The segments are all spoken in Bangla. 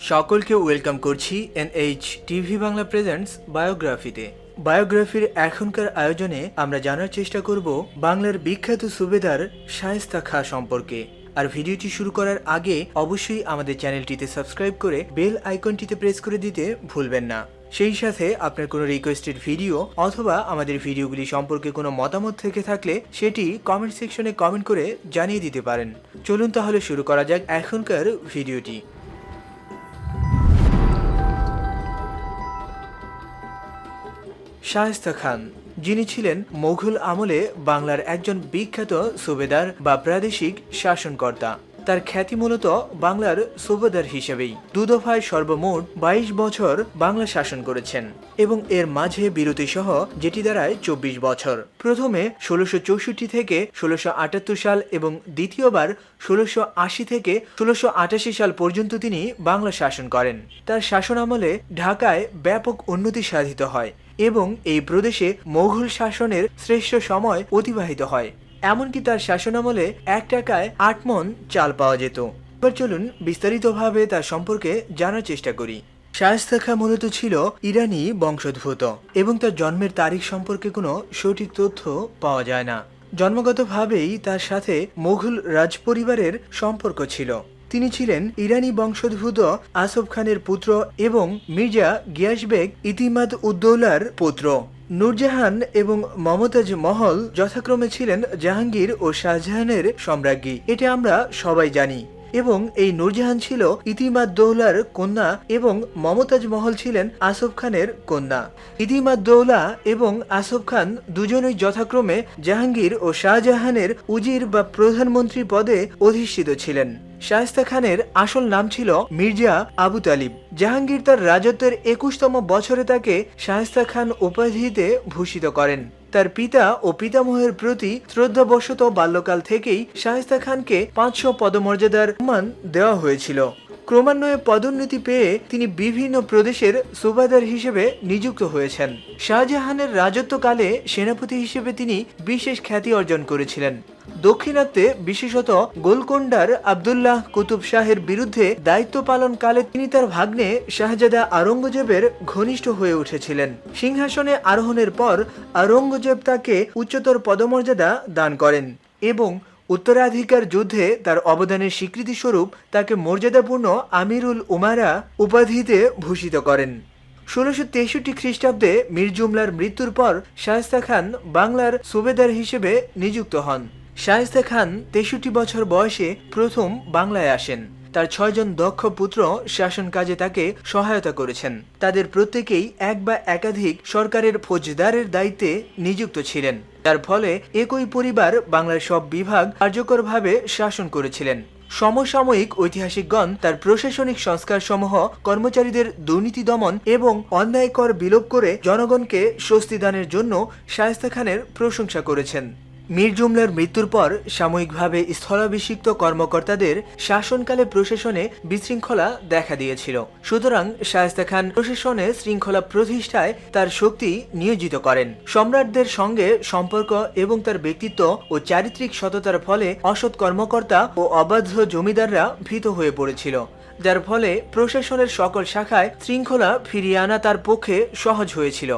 সকলকে ওয়েলকাম করছি এনএইচ টিভি বাংলা প্রেজেন্টস বায়োগ্রাফিতে বায়োগ্রাফির এখনকার আয়োজনে আমরা জানার চেষ্টা করব বাংলার বিখ্যাত সুবেদার শায়েস্তা খা সম্পর্কে। আর ভিডিওটি শুরু করার আগে অবশ্যই আমাদের চ্যানেলটিতে সাবস্ক্রাইব করে বেল আইকনটিতে প্রেস করে দিতে ভুলবেন না। সেই সাথে আপনার কোনো রিকোয়েস্টেড ভিডিও অথবা আমাদের ভিডিওগুলি সম্পর্কে কোনো মতামত থেকে থাকলে সেটি কমেন্ট সেকশনে কমেন্ট করে জানিয়ে দিতে পারেন। চলুন তাহলে শুরু করা যাক এখনকার ভিডিওটি শায়েস্তা খান, যিনি ছিলেন মুঘল আমলে বাংলার একজন বিখ্যাত সুবেদার বা প্রাদেশিক শাসনকর্তা। তার খ্যাতি মূলত বাংলার সুবেদার হিসেবেই। দুদফায় সর্বমোট বাইশ বছর বাংলা শাসন করেছেন এবং এর মাঝে বিরতি সহ যেটি দ্বারায় চব্বিশ বছর। প্রথমে ষোলোশো থেকে ষোলোশো সাল এবং দ্বিতীয়বার ষোলোশো আশি থেকে ষোলোশো সাল পর্যন্ত তিনি বাংলা শাসন করেন। তার শাসন আমলে ঢাকায় ব্যাপক উন্নতি সাধিত হয়। এবং এই প্রদেশে মোঘল শাসনের শ্রেষ্ঠ সময় অতিবাহিত হয়। এমনকি তার শাসনামলে এক টাকায় আট মন চাল পাওয়া যেত। এবার চলুন বিস্তারিতভাবে তার সম্পর্কে জানার চেষ্টা করি। শায়েস্তা খা মূলত ছিল ইরানি বংশোদ্ভূত এবং তার জন্মের তারিখ সম্পর্কে কোনো সঠিক তথ্য পাওয়া যায় না। জন্মগতভাবেই তার সাথে মোঘল রাজপরিবারের সম্পর্ক ছিল। তিনি ছিলেন ইরানি বংশোদ্ভূত আসফ খানের পুত্র এবং মির্জা গিয়াসবেগ ইতিমাদ উদ্দৌলার পুত্র। নূরজাহান এবং মমতাজ মহল যথাক্রমে ছিলেন জাহাঙ্গীর ও শাহজাহানের সম্রাজ্ঞী। এটা আমরা সবাই জানি। এবং এই নূরজাহান ছিল ইতিমাদ দৌলার কন্যা এবং মমতাজ মহল ছিলেন আসফ খানের কন্যা। ইতিমাদ দৌলা এবং আসফ খান দুজনেই যথাক্রমে জাহাঙ্গীর ও শাহজাহানের উজির বা প্রধানমন্ত্রী পদে অধিষ্ঠিত ছিলেন। শায়েস্তা খানের আসল নাম ছিল মির্জা আবু তালিব। জাহাঙ্গীর তার রাজত্বের একুশতম বছরে তাকে শায়েস্তা খান উপাধিতে ভূষিত করেন। তার পিতা ও পিতামহের প্রতি শ্রদ্ধাবশত বাল্যকাল থেকেই শায়েস্তা খানকে পাঁচশো পদমর্যাদার মান দেওয়া হয়েছিল। ক্রমান্বয়ে পদোন্নতি পেয়ে তিনি বিভিন্ন প্রদেশের সুবাদার হিসেবে নিযুক্ত হয়েছেন। শাহজাহানের রাজত্বকালে সেনাপতি হিসেবে তিনি বিশেষ খ্যাতি অর্জন করেছিলেন। দক্ষিণাত্যে বিশেষত গোলকোন্ডার আবদুল্লাহ কুতুব শাহের বিরুদ্ধে দায়িত্ব পালনকালে তিনি তার ভাগ্নে শাহজাদা আরঙ্গজেবের ঘনিষ্ঠ হয়ে উঠেছিলেন। সিংহাসনে আরোহণের পর আরঙ্গজেব তাকে উচ্চতর পদমর্যাদা দান করেন এবং উত্তরাধিকার যুদ্ধে তার অবদানের স্বীকৃতিস্বরূপ তাকে মর্যাদাপূর্ণ আমিরুল উমারা উপাধিতে ভূষিত করেন। ষোলোশো তেষট্টি খ্রিস্টাব্দে মীর জুমলার মৃত্যুর পর শায়েস্তা খান বাংলার সুবেদার হিসেবে নিযুক্ত হন। শায়েস্তা খান তেষট্টি বছর বয়সে প্রথম বাংলায় আসেন। তার ছয়জন দক্ষ পুত্র শাসন কাজে তাকে সহায়তা করেছেন। তাদের প্রত্যেকেই এক বা একাধিক সরকারের ফৌজদারের দায়িত্বে নিযুক্ত ছিলেন। যার ফলে একই পরিবার বাংলার সব বিভাগ কার্যকরভাবে শাসন করেছিলেন। সমসাময়িক ঐতিহাসিকগণ তার প্রশাসনিক সংস্কার সমূহ কর্মচারীদের দুর্নীতি দমন এবং অন্যায় কর বিলোপ করে জনগণকে স্বস্তি দানের জন্য শায়েস্তা খানের প্রশংসা করেছেন। মীর জুমলার মৃত্যুর পর সাময়িকভাবে স্থলাভিষিক্ত কর্মকর্তাদের শাসনকালে প্রশাসনে বিশৃঙ্খলা দেখা দিয়েছিল। সুতরাং শায়েস্তা খান প্রশাসনে শৃঙ্খলা প্রতিষ্ঠায় তার শক্তি নিয়োজিত করেন। সম্রাটদের সঙ্গে সম্পর্ক এবং তার ব্যক্তিত্ব ও চারিত্রিক সততার ফলে অসৎ কর্মকর্তা ও অবাধ্য জমিদাররা ভীত হয়ে পড়েছিল, যার ফলে প্রশাসনের সকল শাখায় শৃঙ্খলা ফিরিয়ে আনা তার পক্ষে সহজ হয়েছিল।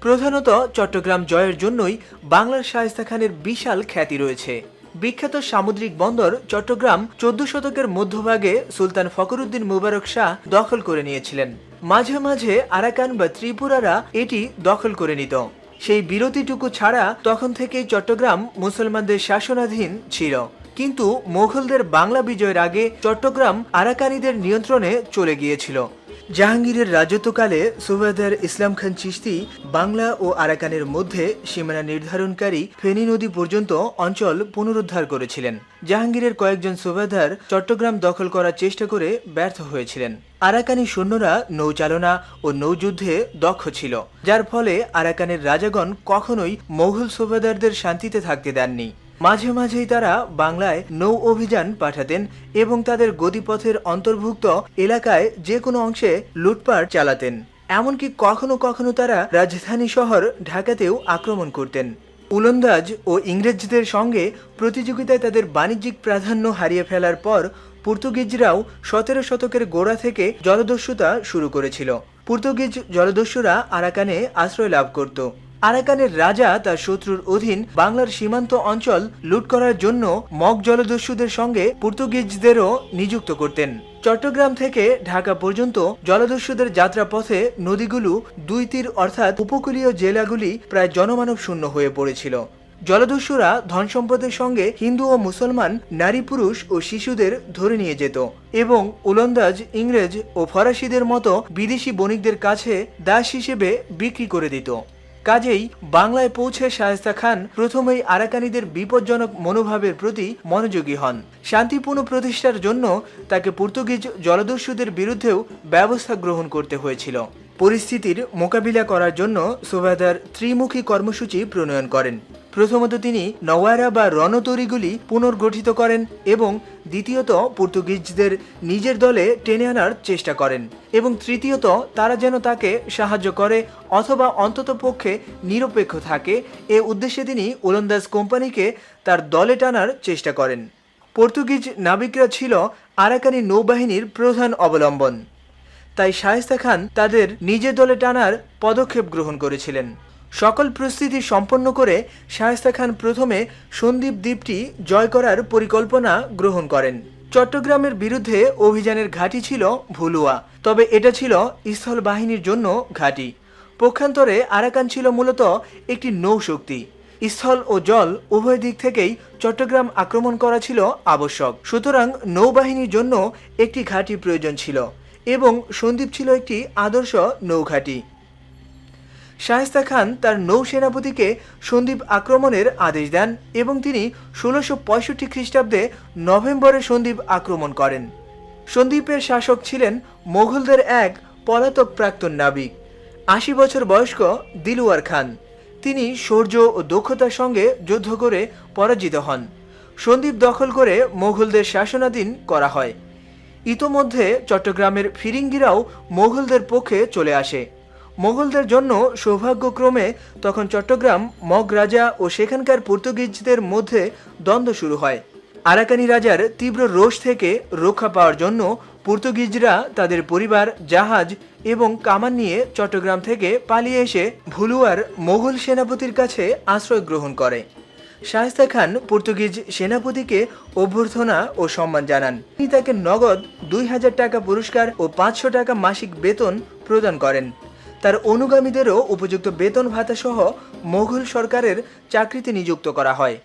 প্রধানত চট্টগ্রাম জয়ের জন্যই বাংলার শায়েস্তা খানের বিশাল খ্যাতি রয়েছে। বিখ্যাত সামুদ্রিক বন্দর চট্টগ্রাম চোদ্দ শতকের মধ্যভাগে সুলতান ফকরুদ্দিন মুবারক শাহ দখল করে নিয়েছিলেন। মাঝে মাঝে আরাকান বা ত্রিপুরারা এটি দখল করে নিত। সেই বিরতিটুকু ছাড়া তখন থেকেই চট্টগ্রাম মুসলমানদের শাসনাধীন ছিল। কিন্তু মোঘলদের বাংলা বিজয়ের আগে চট্টগ্রাম আরাকানিদের নিয়ন্ত্রণে চলে গিয়েছিল। জাহাঙ্গীরের রাজত্বকালে সুবেদার ইসলাম খান চিশতি বাংলা ও আরাকানের মধ্যে সীমানা নির্ধারণকারী ফেনী নদী পর্যন্ত অঞ্চল পুনরুদ্ধার করেছিলেন। জাহাঙ্গীরের কয়েকজন সুবেদার চট্টগ্রাম দখল করার চেষ্টা করে ব্যর্থ হয়েছিলেন। আরাকানি সৈন্যরা নৌচালনা ও নৌযুদ্ধে দক্ষ ছিল, যার ফলে আরাকানের রাজাগণ কখনোই মোঘল সুবেদারদের শান্তিতে থাকতে দেননি। মাঝে মাঝেই তারা বাংলায় নৌ অভিযান পাঠাতেন এবং তাদের গতিপথের অন্তর্ভুক্ত এলাকায় যে কোনো অংশে লুটপাট চালাতেন। এমনকি কখনো কখনো তারা রাজধানী শহর ঢাকাতেও আক্রমণ করতেন। উলন্দাজ ও ইংরেজদের সঙ্গে প্রতিযোগিতায় তাদের বাণিজ্যিক প্রাধান্য হারিয়ে ফেলার পর পর্তুগিজরাও সতেরো শতকের গোড়া থেকে জলদস্যুতা শুরু করেছিল। পর্তুগিজ জলদস্যুরা আরাকানে আশ্রয় লাভ করত। আরাকানের রাজা তার শত্রুর অধীন বাংলার সীমান্ত অঞ্চল লুট করার জন্য মগ জলদস্যুদের সঙ্গে পর্তুগিজদেরও নিযুক্ত করতেন। চট্টগ্রাম থেকে ঢাকা পর্যন্ত জলদস্যুদের যাত্রাপথে নদীগুলো দুই তীর অর্থাৎ উপকূলীয় জেলাগুলি প্রায় জনমানব শূন্য হয়ে পড়েছিল। জলদস্যুরা ধন সম্পদের সঙ্গে হিন্দু ও মুসলমান, নারী পুরুষ ও শিশুদের ধরে নিয়ে যেত এবং ওলন্দাজ ইংরেজ ও ফরাসিদের মতো বিদেশি বণিকদের কাছে দাস হিসেবে বিক্রি করে দিত। কাজেই বাংলায় পৌঁছে শায়েস্তা খান প্রথমেই আরাকানিদের বিপজ্জনক মনোভাবের প্রতি মনোযোগী হন। শান্তিপূর্ণ প্রতিষ্ঠার জন্য তাকে পর্তুগিজ জলদস্যুদের বিরুদ্ধেও ব্যবস্থা গ্রহণ করতে হয়েছিল। পরিস্থিতির মোকাবিলা করার জন্য সুবেদার ত্রিমুখী কর্মসূচি প্রণয়ন করেন। প্রথমত তিনি নওয়ারা বা রণতরীগুলি পুনর্গঠিত করেন এবং দ্বিতীয়ত পর্তুগিজদের নিজের দলে টেনে আনার চেষ্টা করেন এবং তৃতীয়ত তারা যেন তাকে সাহায্য করে অথবা অন্ততপক্ষে নিরপেক্ষ থাকে, এ উদ্দেশ্যে তিনি ওলন্দাজ কোম্পানিকে তার দলে টানার চেষ্টা করেন। পর্তুগিজ নাবিকরা ছিল আরাকানি নৌবাহিনীর প্রধান অবলম্বন। তাই শায়েস্তা খান তাদের নিজের দলে টানার পদক্ষেপ গ্রহণ করেছিলেন। সকল প্রস্তুতি সম্পন্ন করে শায়েস্তা খান প্রথমে সন্দ্বীপ দ্বীপটি জয় করার পরিকল্পনা গ্রহণ করেন। চট্টগ্রামের বিরুদ্ধে অভিযানের ঘাঁটি ছিল ভুলুয়া, তবে এটা ছিল স্থল বাহিনীর জন্য ঘাঁটি। পক্ষান্তরে আরাকান ছিল মূলত একটি নৌশক্তি। স্থল ও জল উভয় দিক থেকেই চট্টগ্রাম আক্রমণ করা ছিল আবশ্যক। সুতরাং নৌবাহিনীর জন্য একটি ঘাঁটি প্রয়োজন ছিল এবং সন্দ্বীপ ছিল একটি আদর্শ নৌঘাঁটি। শায়েস্তা খান তার নৌ সেনাপতিকে সন্দ্বীপ আক্রমণের আদেশ দেন এবং তিনি ষোলোশো পঁয়ষট্টি খ্রিস্টাব্দে নভেম্বরে সন্দ্বীপ আক্রমণ করেন। সন্দ্বীপের শাসক ছিলেন মোঘলদের এক পলাতক প্রাক্তন নাবিক। আশি বছর বয়স্ক দিলুয়ার খান। তিনি শৌর্য ও দক্ষতার সঙ্গে যুদ্ধ করে পরাজিত হন। সন্দ্বীপ দখল করে মোঘলদের শাসনাধীন করা হয়। ইতোমধ্যে চট্টগ্রামের ফিরিঙ্গিরাও মোঘলদের পক্ষে চলে আসে। মোগলদের জন্য সৌভাগ্যক্রমে তখন চট্টগ্রাম, মগ রাজা ও সেখানকার পর্তুগিজদের মধ্যে দ্বন্দ্ব শুরু হয়। আরাকানি রাজার তীব্র রোষ থেকে রক্ষা পাওয়ার জন্য পর্তুগিজরা তাদের পরিবার, জাহাজ এবং কামান নিয়ে চট্টগ্রাম থেকে পালিয়ে এসে ভুলুয়ার মোগল সেনাপতির কাছে আশ্রয় গ্রহণ করে। শায়েস্তা খান পর্তুগিজ সেনাপতিকে অভ্যর্থনা ও সম্মান জানান। তিনি তাকে নগদ দুই হাজার টাকা পুরস্কার ও পাঁচশো টাকা মাসিক বেতন প্রদান করেন। তার অনুগামীদেরও উপযুক্ত বেতন ভাতা সহ মোঘল সরকারের চাকরিতে নিযুক্ত করা হয়।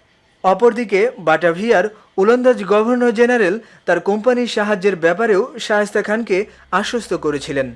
অপরদিকে, বাটাভিয়ার ওলন্দাজ গভর্নর জেনারেল তার কোম্পানির সাহায্যের ব্যাপারেও শাহেস্তা খানকে আশ্বস্ত করেছিলেন।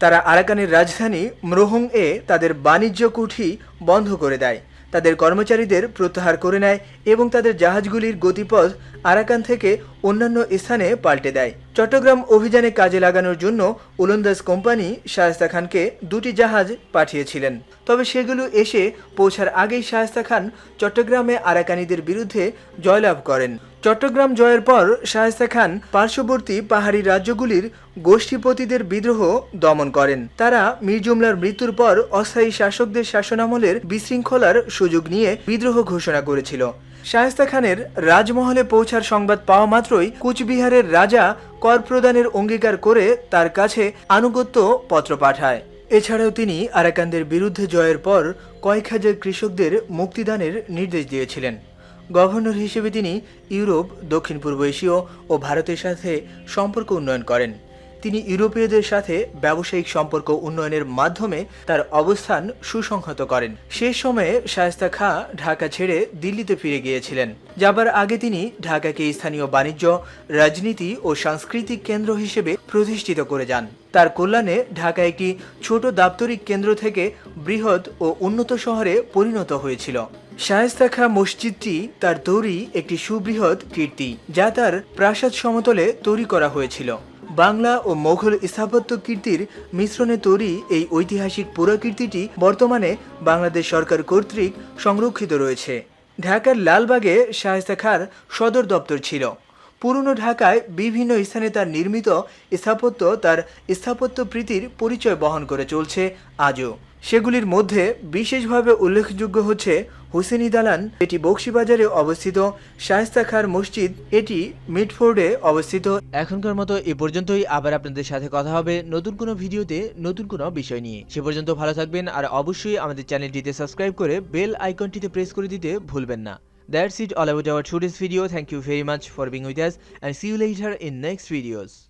তারা আরাকানের রাজধানী ম্রোহং এ তাদের বাণিজ্য কুঠি বন্ধ করে দেয়। তাদের কর্মচারীদের প্রত্যাহার করে নেয় এবং তাদের জাহাজগুলির গতিপথ আরাকান থেকে অন্যান্য স্থানে পাল্টে দেয়। চট্টগ্রাম অভিযানে কাজে লাগানোর জন্য ওলন্দাজ কোম্পানি শায়স্তা খানকে দুটি জাহাজ পাঠিয়েছিলেন। তবে সেগুলো এসে পৌঁছার আগেই শায়স্তা খান চট্টগ্রামে আরাকানিদের বিরুদ্ধে জয়লাভ করেন। চট্টগ্রাম জয়ের পর শায়েস্তা খান পার্শ্ববর্তী পাহাড়ি রাজ্যগুলির গোষ্ঠীপতিদের বিদ্রোহ দমন করেন। তারা মীর জুমলার মৃত্যুর পর অস্থায়ী শাসকদের শাসনামলের বিশৃঙ্খলার সুযোগ নিয়ে বিদ্রোহ ঘোষণা করেছিল। শায়েস্তা খানের রাজমহলে পৌঁছার সংবাদ পাওয়া মাত্রই কুচবিহারের রাজা কর প্রদানের অঙ্গীকার করে তার কাছে আনুগত্য পত্র পাঠায়। এছাড়াও তিনি আরাকানদের বিরুদ্ধে জয়ের পর কয়েক হাজার কৃষকদের মুক্তিদানের নির্দেশ দিয়েছিলেন। গভর্নর হিসেবে তিনি ইউরোপ, দক্ষিণ পূর্ব এশীয় ও ভারতের সাথে সম্পর্ক উন্নয়ন করেন। তিনি ইউরোপীয়দের সাথে ব্যবসায়িক সম্পর্ক উন্নয়নের মাধ্যমে তার অবস্থান সুসংহত করেন। সে সময়ে শায়েস্তা খা ঢাকা ছেড়ে দিল্লিতে ফিরে গিয়েছিলেন। যাবার আগে তিনি ঢাকাকে স্থানীয় বাণিজ্য, রাজনীতি ও সাংস্কৃতিক কেন্দ্র হিসেবে প্রতিষ্ঠিত করে যান। তার কল্যাণে ঢাকা একটি ছোট দাপ্তরিক কেন্দ্র থেকে বৃহৎ ও উন্নত শহরে পরিণত হয়েছিল। শায়েস্তা খা মসজিদটি তার তৈরি একটি সুবৃহৎ কীর্তি, যা তার প্রাসাদ সমতলে তৈরি করা হয়েছিল। বাংলা ও মোঘল স্থাপত্য কীর্তির মিশ্রণে তৈরি এই ঐতিহাসিক পুরাকীর্তিটি বর্তমানে বাংলাদেশ সরকার কর্তৃক সংরক্ষিত রয়েছে। ঢাকার লালবাগে শায়েস্তা খার সদর দপ্তর ছিল। পুরনো ঢাকায় বিভিন্ন স্থানে তার নির্মিত স্থাপত্য তার স্থাপত্য প্রীতির পরিচয় বহন করে চলছে আজও। সেগুলির মধ্যে বিশেষভাবে উল্লেখযোগ্য হচ্ছে হুসেনি দালান এটি বক্সিবাজারে অবস্থিত, শায়েস্তা খার মসজিদ, এটি মিডফোর্ডে অবস্থিত এখনকার মতো এ পর্যন্তই, আবার আপনাদের সাথে কথা হবে নতুন কোনো ভিডিওতে, নতুন কোনো বিষয় নিয়ে সে পর্যন্ত ভালো থাকবেন, আর অবশ্যই আমাদের চ্যানেলটিতে সাবস্ক্রাইব করে বেল আইকনটিতে প্রেস করে দিতে ভুলবেন না That's it all about our today's video. Thank you very much for being with us and see you later in next videos.